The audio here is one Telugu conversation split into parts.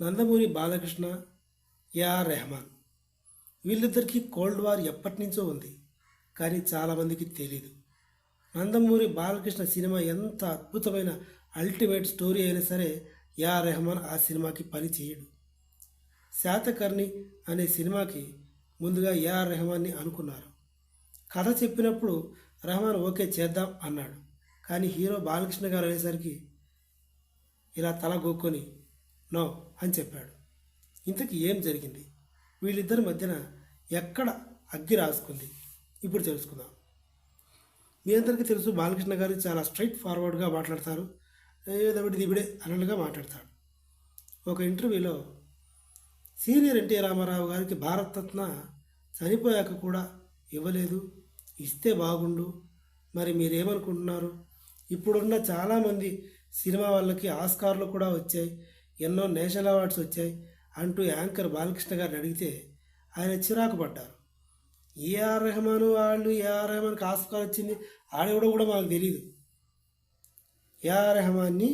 నందమూరి బాలకృష్ణ ఏఆర్ రెహమాన్. వీళ్ళిద్దరికీ కోల్డ్ వార్ ఎప్పటి నుంచో ఉంది కానీ చాలామందికి తెలియదు నందమూరి బాలకృష్ణ సినిమా ఎంత అద్భుతమైన అల్టిమేట్ స్టోరీ అయినా సరే ఏఆర్ రెహమాన్ ఆ సినిమాకి పని చేయడు. శాతకర్ణి అనే సినిమాకి ముందుగా ఏఆర్ రెహమాన్ని అనుకున్నారు. కథ చెప్పినప్పుడు రెహమాన్ ఓకే చేద్దాం అన్నాడు కానీ హీరో బాలకృష్ణ గారు అనేసరికి ఇలా తల గోక్కొని నో అని చెప్పాడు. ఇంతకీ ఏం జరిగింది? వీళ్ళిద్దరి మధ్యన ఎక్కడ అగ్గి రాసుకుంది? ఇప్పుడు తెలుసుకుందాం. మీ అందరికీ తెలుసు బాలకృష్ణ గారు చాలా స్ట్రైట్ ఫార్వర్డ్గా మాట్లాడతారు. ఏదోటి దివిడే అన్నట్టుగా మాట్లాడతాడు. ఒక ఇంటర్వ్యూలో సీనియర్ ఎన్టీ రామారావు గారికి భారతరత్న చనిపోయాక కూడా ఇవ్వలేదు ఇస్తే బాగుండు మరి మీరేమనుకుంటున్నారు? ఇప్పుడున్న చాలామంది సినిమా వాళ్ళకి ఆస్కార్లు కూడా వచ్చాయి. ఎన్నో నేషనల్ అవార్డ్స్ వచ్చాయి అంటూ యాంకర్ బాలకృష్ణ గారిని అడిగితే ఆయన చిరాకు పడ్డారు. ఏఆర్ రెహమాన్ వాళ్ళు ఏఆర్ రెహమాన్కి ఆస్కార్ వచ్చింది ఆడెవడో కూడా మాకు తెలియదు ఏఆర్ రెహమాన్ని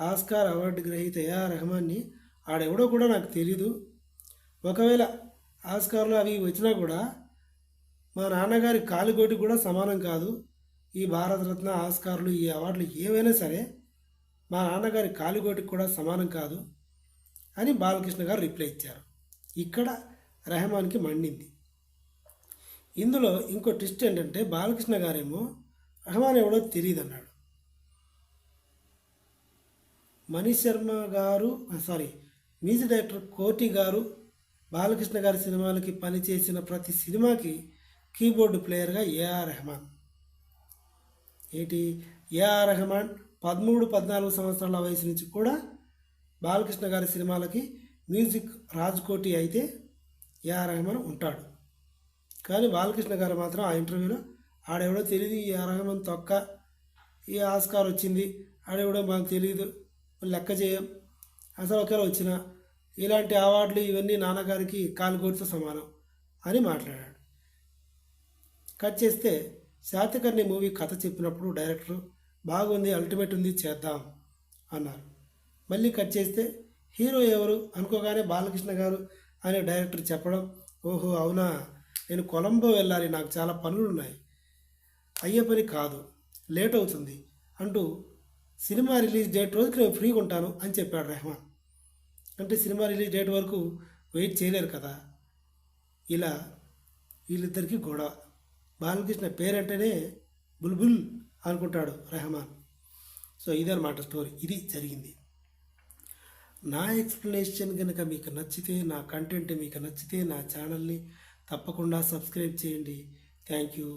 ఆస్కార్ అవార్డు గ్రహీత ఏఆర్ రెహమాన్ని ఆడెవడో కూడా నాకు తెలీదు. ఒకవేళ ఆస్కార్లు అవి వచ్చినా కూడా మా నాన్నగారి కాలుగోటి కూడా సమానం కాదు. ఈ భారతరత్న ఆస్కార్లు ఈ అవార్డులు ఏవైనా సరే మా నాన్నగారి కాలిగోటికి కూడా సమానం కాదు. అని బాలకృష్ణ గారు రిప్లై ఇచ్చారు. ఇక్కడ రెహమాన్కి మండింది. ఇందులో ఇంకో ట్విస్ట్ ఏంటంటే బాలకృష్ణ గారేమో రెహమాన్ ఎవడో తెలియదు అన్నాడు. మనీష్ శర్మ గారు సారీ మ్యూజిక్ డైరెక్టర్ కోటి గారు బాలకృష్ణ గారి సినిమాలకి పనిచేసిన ప్రతి సినిమాకి కీబోర్డు ప్లేయర్గా ఏఆర్ రెహమాన్. ఏంటి? ఏఆర్ రెహమాన్ పదమూడు పద్నాలుగు సంవత్సరాల వయసు నుంచి కూడా బాలకృష్ణ గారి సినిమాలకి మ్యూజిక్ రాజ్కోటి అయితే ఏఆర్ రెహమాన్ ఉంటాడు. కానీ బాలకృష్ణ గారు మాత్రం ఆ ఇంటర్వ్యూలో ఆడెవడో తెలియదు ఈ ఆర్ రెహమాన్ తొక్క ఈ ఆస్కార్ వచ్చింది ఆడెవడో మాకు తెలియదు లెక్క చేయం. అసలు ఒకవేళ వచ్చిన ఇలాంటి అవార్డులు ఇవన్నీ నాన్నగారికి కాలుగోటితో సమానం అని మాట్లాడాడు. కట్ చేస్తే శాతకర్ణి మూవీ కథ చెప్పినప్పుడు డైరెక్టర్ బాగుంది అల్టిమేట్ ఉంది చేద్దాం అన్నారు. మళ్ళీ కట్ చేస్తే హీరో ఎవరు అనుకోగానే బాలకృష్ణ గారు అనే డైరెక్టర్ చెప్పడం ఓహో అవునా? నేను కొలంబో వెళ్ళాలి నాకు చాలా పనులు ఉన్నాయి అయ్యే పని కాదు లేట్ అవుతుంది అంటూ సినిమా రిలీజ్ డేట్ రోజుకి నేను ఫ్రీగా ఉంటాను అని చెప్పాడు రెహమాన్. అంటే సినిమా రిలీజ్ డేట్ వరకు వెయిట్ చేయలేరు కదా. ఇలా వీళ్ళిద్దరికీ గొడవ. బాలకృష్ణ పేరంటేనే బుల్బుల్ అనుకుంటాడు రెహమాన్. సో ఇదనమాట స్టోరీ. ఇది జరిగింది. నా ఎక్స్ప్లెనేషన్ కనుక మీకు నచ్చితే నా కంటెంట్ మీకు నచ్చితే నా ఛానల్ని తప్పకుండా సబ్స్క్రైబ్ చేయండి. Thank you